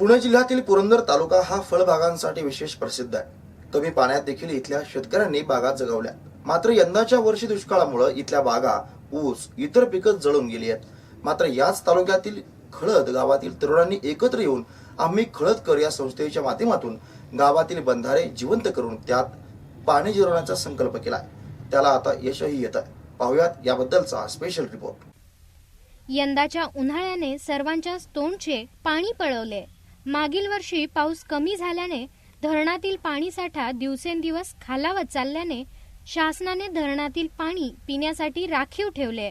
पुणे जिल्ह्यातील पुरंदर तालुका हा फळबागांसाठी विशेष प्रसिद्ध आहे. कमी पाण्यात देखील इथल्या शेतकऱ्यांनी बागा जगवल्या. मात्र यंदाच्या वर्षी दुष्काळामुळे इथल्या बागा ऊस इतर पिकं जळून गेली आहेत. मात्र याच तालुक्यातील खळद गावातील तरुणांनी एकत्र येऊन आम्ही खळदकर या संस्थेच्या माध्यमातून गावातील बंधारे जिवंत करून त्यात पाणी जिरवण्याचा संकल्प केलाय त्याला आता यशही येत आहे. पाहुयात याबद्दलचा स्पेशल रिपोर्ट यंदाच्या उन्हाळ्याने सर्वांच्याच तोंडचे पाणी पळवले. मागील वर्षी पाऊस कमी झाल्याने धरणातील पाणीसाठा दिवसेंदिवस खालावत चालल्याने शासनाने धरणातील पाणी पिण्यासाठी राखीव ठेवले.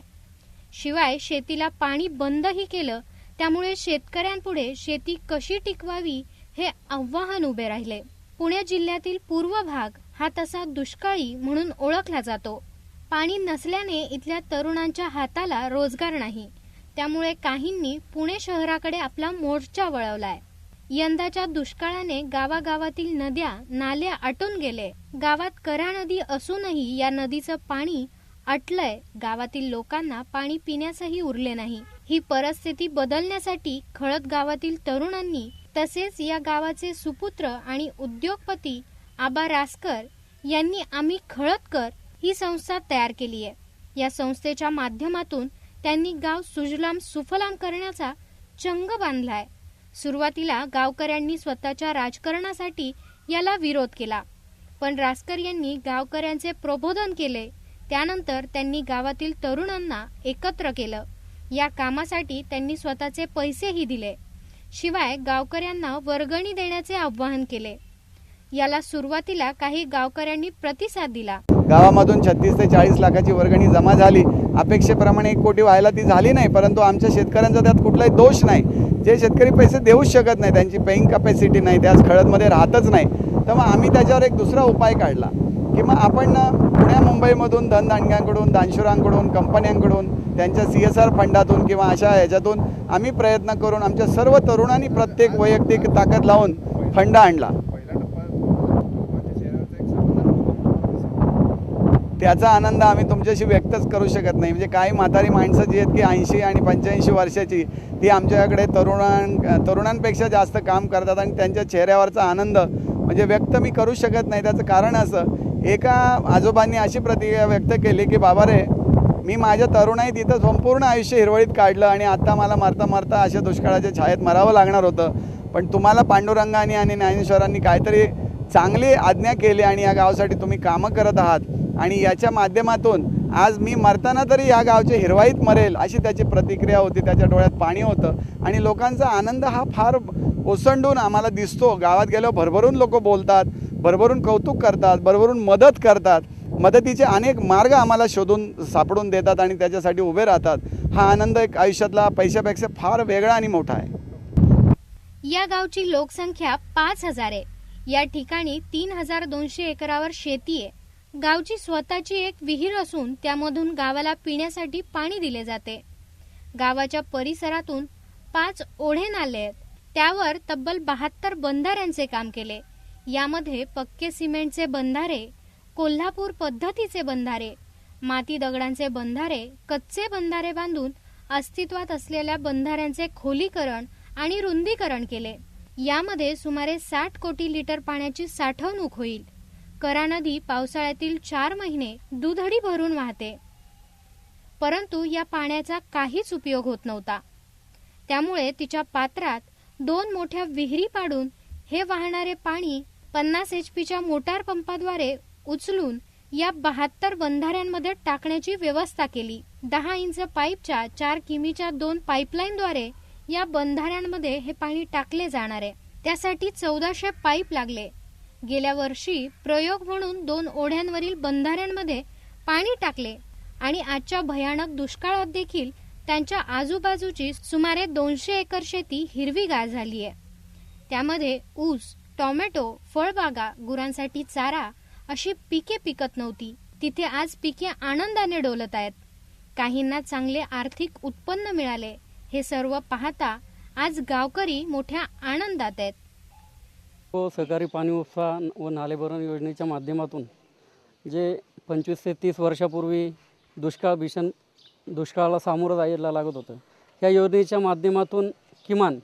शिवाय शेतीला पाणी बंदही केलं त्यामुळे शेतकऱ्यांपुढे शेती कशी टिकवावी हे आव्हान उभे राहिले. पुणे जिल्ह्यातील पूर्व भाग हा तसा दुष्काळी म्हणून ओळखला जातो. पाणी नसल्याने इथल्या तरुणांच्या हाताला रोजगार नाही. त्यामुळे काहींनी पुणे शहराकडे आपला मोर्चा वळवलाय. यंदाच्या दुष्काळाने गावागावातील नद्या नाल्या आटून गेले. गावात करा नदी असूनही या नदीचं पाणी अटलंय गावातील लोकांना पाणी पिण्यासही उरले नाही. ही परिस्थिती बदलण्यासाठी खळद गावातील तरुणांनी तसेच या गावाचे सुपुत्र आणि उद्योगपती आबा रासकर यांनी आम्ही खळदकर ही संस्था तयार केली आहे. या संस्थेच्या माध्यमातून त्यांनी गाव सुजलाम सुफलाम करण्याचा चंग बांधलाय. सुरुवातीला गावकऱ्यांनी स्वतःच्या राजकारणासाठी याला विरोध केला. पण रासकर यांनी गावकऱ्यांचे प्रबोधन केले. त्यानंतर त्यांनी गावातील तरुणांना एकत्र केलं. या कामासाठी त्यांनी स्वतःचे पैसेही दिले. शिवाय गावकऱ्यांना वर्गणी देण्याचे आवाहन केले. याला सुरुवातीला काही गावकऱ्यांनी प्रतिसाद दिला. गावामधून छत्तीस ते चाळीस लाखाची वर्गणी जमा झाली. अपेक्षेप्रमाणे एक कोटी व्हायला ती झाली नाही परंतु आमच्या शेतकऱ्यांचा त्यात कुठलाही दोष नाही. जे शेतकरी पैसे देऊच शकत नाही त्यांची पेईंग कपॅसिटी नाही त्या खळदमध्ये राहतच नाही. तर मग आम्ही त्याच्यावर एक दुसरा उपाय काढला की मग आपण पुण्या मुंबईमधून धनदांडग्यांकडून दानशुरांकडून कंपन्यांकडून त्यांच्या सी एस आर फंडातून किंवा अशा ह्याच्यातून आम्ही प्रयत्न करून आमच्या सर्व तरुणांनी प्रत्येक वैयक्तिक ताकद लावून फंड आणला. त्याचा आनंद आम्ही तुमच्याशी व्यक्तच करू शकत नाही. म्हणजे काही म्हातारी माणसं जी आहेत की ऐंशी आणि पंच्याऐंशी वर्षाची ती आमच्याकडे तरुणां तरुणांपेक्षा जास्त काम करतात आणि त्यांच्या चेहऱ्यावरचा आनंद म्हणजे व्यक्त मी करू शकत नाही. त्याचं कारण असं एका आजोबांनी अशी प्रतिक्रिया व्यक्त केली की बाबा रे मी माझ्या तरुणाईत इथं संपूर्ण आयुष्य हिरवळीत काढलं आणि आत्ता मला मरता मरता अशा दुष्काळाच्या छायेत मरावं लागणार होतं. पण तुम्हाला पांडुरंगाने आणि ज्ञानेश्वरांनी काहीतरी चांगली आज्ञा केली आणि या गावासाठी तुम्ही कामं करत आहात. आणि याच्या माध्यमातून आज मी मरताना तरी या गावचे हिरवाईत मरेल अशी त्याची प्रतिक्रिया होती त्याच्या डोळ्यात पाणी होतं. आणि लोकांचा आनंद हा फार ओसंडून आम्हाला दिसतो. गावात गेल्यावर भरभरून लोक बोलतात भरभरून कौतुक करतात भरभरून मदत करतात. मदतीचे अनेक मार्ग आम्हाला शोधून सापडून देतात आणि त्याच्यासाठी उभे राहतात. हा आनंद एक आयुष्यातला पैशापेक्षा फार वेगळा आणि मोठा आहे. या गावची लोकसंख्या पाच हजार आहे. या ठिकाणी तीन हजार दोनशे एकरावर शेती आहे. गावची स्वतःची एक विहीर असून त्यामधून गावाला पिण्यासाठी पाणी दिले जाते. गावाच्या परिसरातून पाच ओढे नाले आहेत. त्यावर तब्बल बहात्तर बंधाऱ्यांचे काम केले. यामध्ये पक्के सिमेंटचे बंधारे कोल्हापूर पद्धतीचे बंधारे माती दगडांचे बंधारे कच्चे बंधारे बांधून अस्तित्वात असलेल्या बंधाऱ्यांचे खोलीकरण आणि रुंदीकरण केले. यामध्ये सुमारे साठ कोटी लिटर पाण्याची साठवणूक होईल. करा नदी पावसाळ्यातील चार महिने दुधडी भरून वाहते. परंतु या पाण्याचा काहीच उपयोग होत नव्हता. त्यामुळे तिच्या पात्रात दोन मोठ्या विहिरी पाडून हे वाहणारे पाणी पन्नास एच पीच्या मोटार पंपाद्वारे उचलून या बहात्तर बंधाऱ्यांमध्ये टाकण्याची व्यवस्था केली. दहा इंच पाईपच्या चार किमीच्या दोन पाईपलाईनद्वारे या बंधाऱ्यांमध्ये हे पाणी टाकले जाणार. आहे त्यासाठी चौदाशे पाईप लागले. गेल्या वर्षी प्रयोग म्हणून दोन ओढ्यांवरील बंधाऱ्यांमध्ये पाणी टाकले आणि आजच्या भयानक दुष्काळात देखील त्यांच्या आजूबाजूची सुमारे दोनशे एकर शेती हिरवीगार झाली आहे. त्यामध्ये ऊस टोमॅटो फळबागा गुरांसाठी चारा अशी पिके पिकत नव्हती. तिथे आज पिके आनंदाने डोलत आहेत. काहींना चांगले आर्थिक उत्पन्न मिळाले. हे सर्व पाहता आज गावकरी मोठ्या आनंदात आहेत. व सहकारी पाणी उपसा व नालेभरण योजनेच्या माध्यमातून जे पंचवीस ते तीस वर्षापूर्वी दुष्काळ भीषण दुष्काळाला सामोरं जायला लागत होतं या योजनेच्या माध्यमातून किमान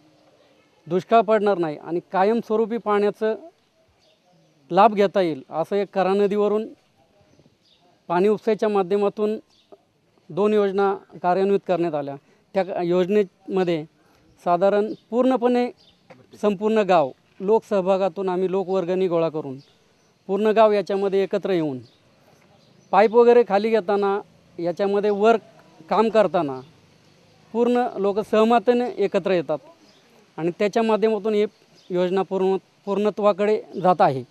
दुष्काळ पडणार नाही आणि कायमस्वरूपी पाण्याचं लाभ घेता येईल असं एक करा नदीवरून पाणी उपसाच्या माध्यमातून दोन योजना कार्यान्वित करण्यात आल्या. त्या योजनेमध्ये साधारण पूर्णपणे संपूर्ण गाव लोकसहभागातून आम्ही लोकवर्गणी गोळा करून पूर्ण गाव याच्यामध्ये एकत्र येऊन पाईप वगैरे खाली घेताना याच्यामध्ये वर काम करताना पूर्ण लोक सहमतीने एकत्र येतात. आणि त्याच्या माध्यमातून ही योजना पूर्ण पूर्णत्वाकडे जात आहे.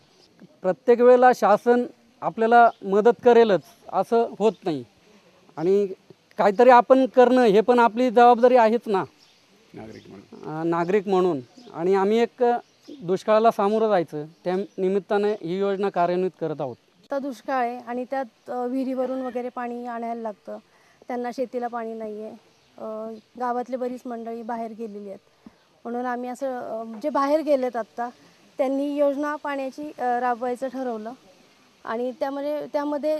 प्रत्येक वेळेला शासन आपल्याला मदत करेलच असं होत नाही. आणि काहीतरी आपण करणं हे पण आपली जबाबदारी आहेच ना. नागरिक म्हणून. नागरिक म्हणून. आणि आम्ही एक दुष्काळाला सामोरं जायचं त्या निमित्ताने ही योजना कार्यान्वित करत आहोत. आता दुष्काळ आहे आणि त्यात विहिरीवरून वगैरे पाणी आणायला लागतं. त्यांना शेतीला पाणी नाही आहे गावातली बरीच मंडळी बाहेर गेलेली आहेत. म्हणून आम्ही असं जे बाहेर गेलेत आत्ता त्यांनी योजना पाण्याची राबवायचं ठरवलं. आणि त्यामध्ये त्यामध्ये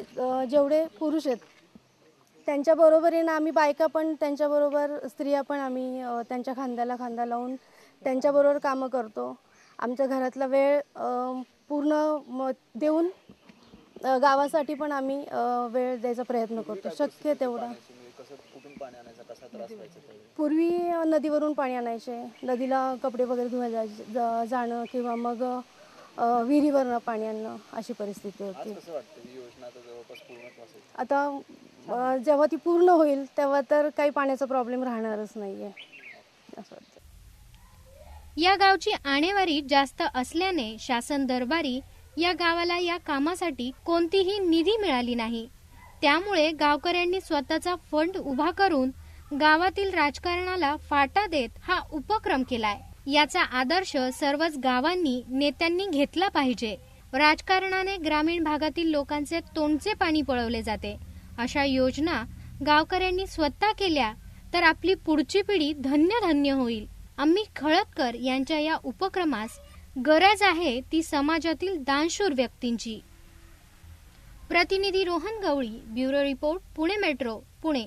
जेवढे पुरुष आहेत त्यांच्या बरोबरीनं आम्ही बायका पण त्यांच्याबरोबर स्त्रिया पण आम्ही त्यांच्या खांद्याला खांदा लावून त्यांच्याबरोबर कामं करतो. आमच्या घरातला वेळ पूर्ण म देऊन गावासाठी पण आम्ही वेळ द्यायचा प्रयत्न करतो. शक्य तेवढा. पूर्वी नदीवरून पाणी आणायचे. नदीला कपडे वगैरे धुवायला जा- जाणं किंवा मग विहिरीवरनं पाणी आणणं अशी परिस्थिती होती. आता जेव्हा ती पूर्ण होईल तेव्हा तर काही पाण्याचा प्रॉब्लेम राहणारच नाही आहे असं या गावची आणेवारी जास्त असल्याने शासन दरबारी या गावाला या कामासाठी कोणतीही निधी मिळाली नाही. त्यामुळे गावकऱ्यांनी स्वतःचा फंड उभा करून गावातील राजकारणाला फाटा देत हा उपक्रम केलाय. याचा आदर्श सर्वच गावांनी नेत्यांनी घेतला पाहिजे. राजकारणाने ग्रामीण भागातील लोकांचे तोंडचे पाणी पळवले जाते. अशा योजना गावकऱ्यांनी स्वतः केल्या तर आपली पुढची पिढी धन्य धन्य होईल. आम्ही खळदकर यांच्या या उपक्रमास गरज आहे ती समाजातील दानशूर व्यक्तींची. प्रतिनिधी Rohan Gawali bureau report Pune metro Pune.